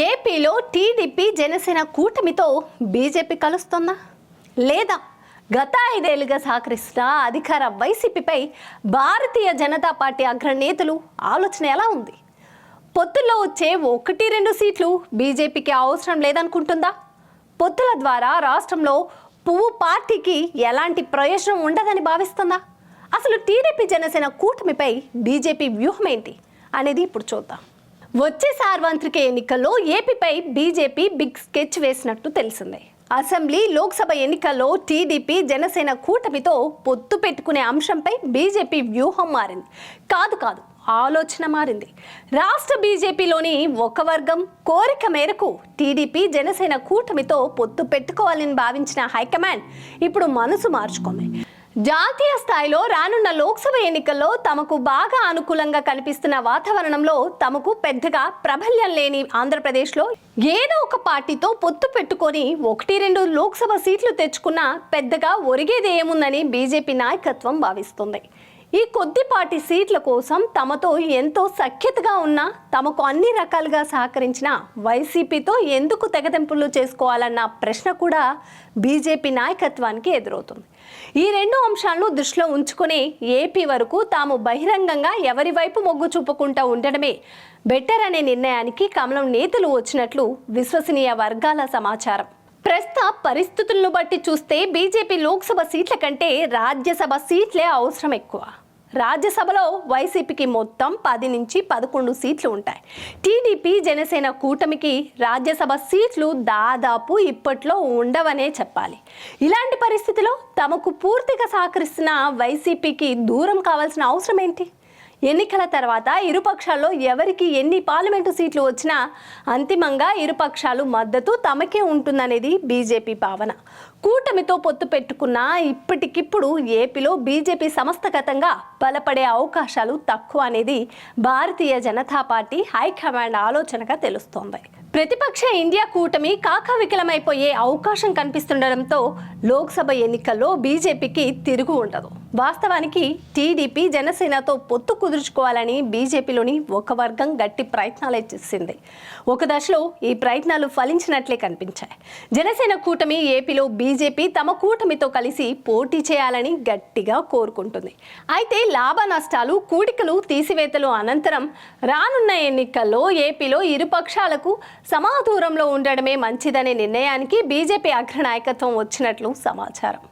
ఏపీలో టీడీపీ జనసేన కూటమితో బీజేపీ కలుస్తుందా? లేదా గత ఐదేళ్ళుగా సహకరిస్తున్న అధికార వైసీపీపై భారతీయ జనతా పార్టీ అగ్రనేతలు ఆలోచన ఎలా ఉంది? పొత్తుల్లో వచ్చే ఒకటి రెండు సీట్లు బీజేపీకి అవసరం లేదనుకుంటుందా? పొత్తుల ద్వారా రాష్ట్రంలో పువ్వు పార్టీకి ఎలాంటి ప్రయోజనం ఉండదని భావిస్తుందా? అసలు టీడీపీ జనసేన కూటమిపై బీజేపీ వ్యూహం ఏంటి అనేది ఇప్పుడు చూద్దాం. వచ్చే సార్వత్రిక ఎన్నికల్లో ఏపీపై బీజేపీ బిగ్ స్కెచ్ వేసినట్టు తెలిసిందే. అసెంబ్లీ లోక్సభ ఎన్నికల్లో టీడీపీ జనసేన కూటమితో పొత్తు పెట్టుకునే అంశంపై బీజేపీ వ్యూహం మారింది. కాదు కాదు ఆలోచన మారింది. రాష్ట్ర బీజేపీలోని ఒక వర్గం కోరిక మేరకు టీడీపీ జనసేన కూటమితో పొత్తు పెట్టుకోవాలని భావించిన హైకమాండ్ ఇప్పుడు మనసు మార్చుకుంది. జాతీయ స్థాయిలో రానున్న లోక్సభ ఎన్నికల్లో తమకు బాగా అనుకూలంగా కనిపిస్తున్న వాతావరణంలో తమకు పెద్దగా ప్రబల్యం లేని ఆంధ్రప్రదేశ్లో ఏదో ఒక పార్టీతో పొత్తు పెట్టుకొని ఒకటి రెండు లోక్సభ సీట్లు తెచ్చుకున్నా పెద్దగా ఒరిగేదేముందని బీజేపీ నాయకత్వం భావిస్తుంది. ఈ కొద్దిపాటి సీట్ల కోసం తమతో ఎంతో సఖ్యతగా ఉన్న తమకు అన్ని రకాలుగా సహకరించిన వైసీపీతో ఎందుకు తెగతెంపులు చేసుకోవాలన్న ప్రశ్న కూడా బీజేపీ నాయకత్వానికి ఎదురవుతుంది. ఈ రెండు అంశాలను దృష్టిలో ఉంచుకుని ఏపీ వరకు తాము బహిరంగంగా ఎవరి వైపు మొగ్గు చూపుకుంటూ ఉండడమే బెటర్ అనే నిర్ణయానికి కమలం నేతలు వచ్చినట్లు విశ్వసనీయ వర్గాల సమాచారం. ప్రస్తుత పరిస్థితులను బట్టి చూస్తే బీజేపీ లోక్సభ సీట్ల కంటే రాజ్యసభ సీట్లే అవసరం ఎక్కువ. రాజ్యసభలో వైసీపీకి మొత్తం పది నుంచి పదకొండు సీట్లు ఉంటాయి. టీడీపీ జనసేన కూటమికి రాజ్యసభ సీట్లు దాదాపు ఇప్పట్లో ఉండవనే చెప్పాలి. ఇలాంటి పరిస్థితిలో తమకు పూర్తిగా సహకరిస్తున్న వైసీపీకి దూరం కావాల్సిన అవసరం ఏంటి? ఎన్నికల తర్వాత ఇరుపక్షాల్లో ఎవరికి ఎన్ని పార్లమెంటు సీట్లు వచ్చినా అంతిమంగా ఇరుపక్షాలు మద్దతు తమకే ఉంటుందనేది బీజేపీ భావన. కూటమితో పొత్తు పెట్టుకున్న ఇప్పటికిప్పుడు ఏపీలో బీజేపీ సంస్థగతంగా బలపడే అవకాశాలు తక్కువ అనేది భారతీయ జనతా పార్టీ హైకమాండ్ ఆలోచనగా తెలుస్తోంది. ప్రతిపక్ష ఇండియా కూటమి కాకవికలమైపోయే అవకాశం కనిపిస్తుండడంతో లోక్సభ ఎన్నికల్లో బీజేపీకి తిరుగు ఉండదు. వాస్తవానికి టీడీపీ జనసేనతో పొత్తు కుదుర్చుకోవాలని బీజేపీలోని ఒక వర్గం గట్టి ప్రయత్నాలే చేసింది. ఒక దశలో ఈ ప్రయత్నాలు ఫలించినట్లే కనిపించాయి. జనసేన కూటమి ఏపీలో బీజేపీ తమ కూటమితో కలిసి పోటీ చేయాలని గట్టిగా కోరుకుంటుంది. అయితే లాభ నష్టాలు కూడికలు తీసివేతలు అనంతరం రానున్న ఎన్నికల్లో ఏపీలో ఇరు పక్షాలకు సమాదూరంలో ఉండడమే మంచిదనే నిర్ణయానికి బీజేపీ అగ్రనాయకత్వం వచ్చినట్లు సమాచారం.